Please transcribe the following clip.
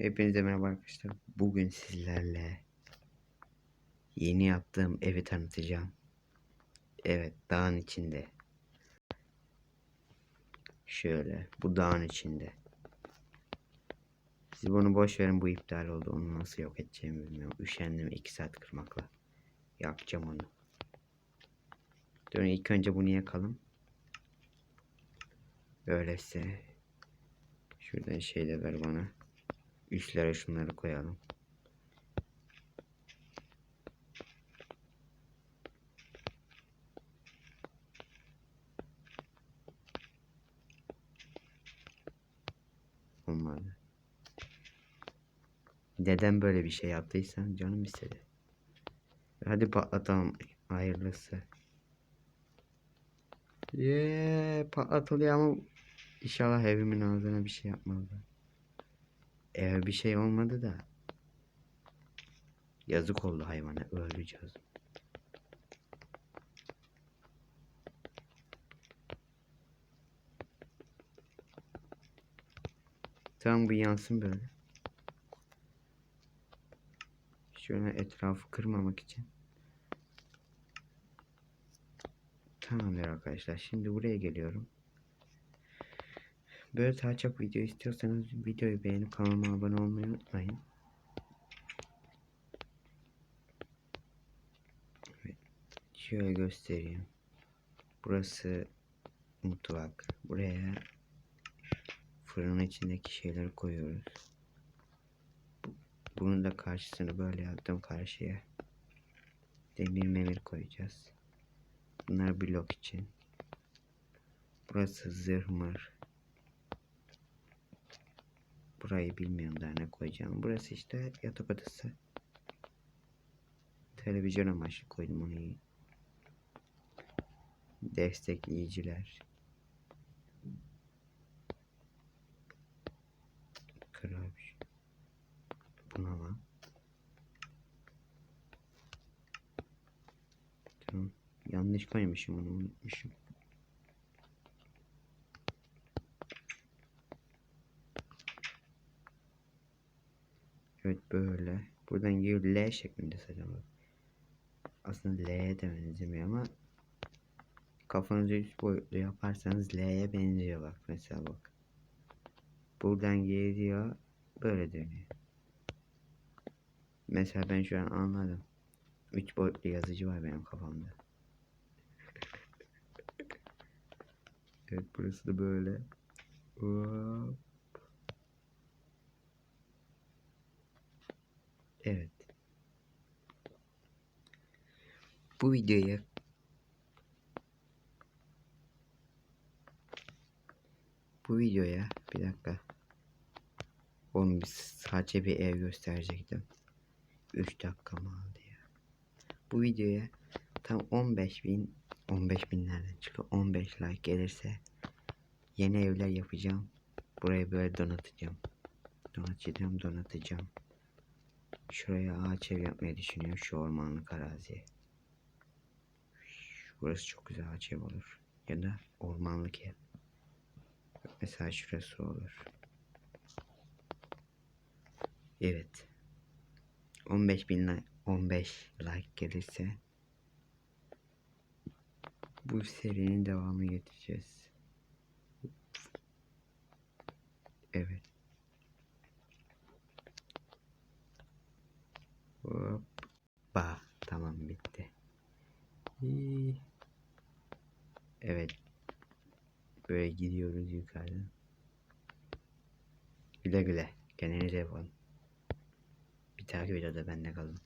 Hepinize merhaba arkadaşlar. Bugün sizlerle yeni yaptığım evi tanıtacağım. Evet, dağın içinde. Şöyle, bu dağın içinde. Siz bunu boş verin bu iptal oldu. Onu nasıl yok edeceğimi bilmiyorum. Üşendim 2 saat kırmakla. Yakacağım onu. Dur ilk önce bunu yakalım. Öyleyse şuradan şey de ver bana. Üstlere şunları koyalım. Olmadı. Neden böyle bir şey yaptıysan canım istedi. Hadi patlatalım. Hayırlısı. Yeee patlatılıyor ama inşallah evimin ağzına bir şey yapmazlar. Eğer bir şey olmadı da yazık oldu hayvana öldüreceğiz. Tamam bu yansın böyle. Şöyle etrafı kırmamak için. Tamamdır arkadaşlar. Şimdi buraya geliyorum. Böyle daha çok video istiyorsanız videoyu beğenip kanalıma abone olmayı unutmayın. Evet. Şöyle göstereyim. Burası mutfak. Buraya fırının içindeki şeyleri koyuyoruz. Bu- Bunun da karşısını böyle yaptım karşıya. Demir memir koyacağız. Bunlar blok için. Burası zırh mır. Burayı bilmiyorum daha ne koyacağım. Burası işte yatak odası. Televizyon amaçlı koydum onu. Destekleyiciler. Kırabış. Buna lan. Tamam. Yanlış koymuşum onu unutmuşum. Evet böyle. Buradan giriyor L şeklinde bak. Aslında L'ye de benzemiyor ama kafanızı üst boyutlu yaparsanız L'ye benziyor bak mesela bak. Buradan geliyor böyle dönüyor. Mesela ben şu an anladım. Üç boyutlu yazıcı var benim kafamda. evet burası da böyle. Hop. Evet. Bu videoya bu videoya bir dakika. Onu bir sadece bir ev gösterecektim. 3 dakika mı aldı ya? Bu videoya tam 15 bin 15 binlerden çıkıyor 15 like gelirse yeni evler yapacağım. Burayı böyle donatacağım. Donatacağım donatacağım. Şuraya ağaç ev yapmayı düşünüyorum şu ormanlık araziye. Burası çok güzel ağaç ev olur. Ya da ormanlık ev. Mesela şurası olur. Evet. 15 bin like, 15 like gelirse bu serinin devamı getireceğiz. Evet. Hoppa. Tamam bitti. İyi. Evet. Böyle gidiyoruz yukarıdan. Güle güle. Kendinize iyi bakın. Bir dahaki videoda bende kalın.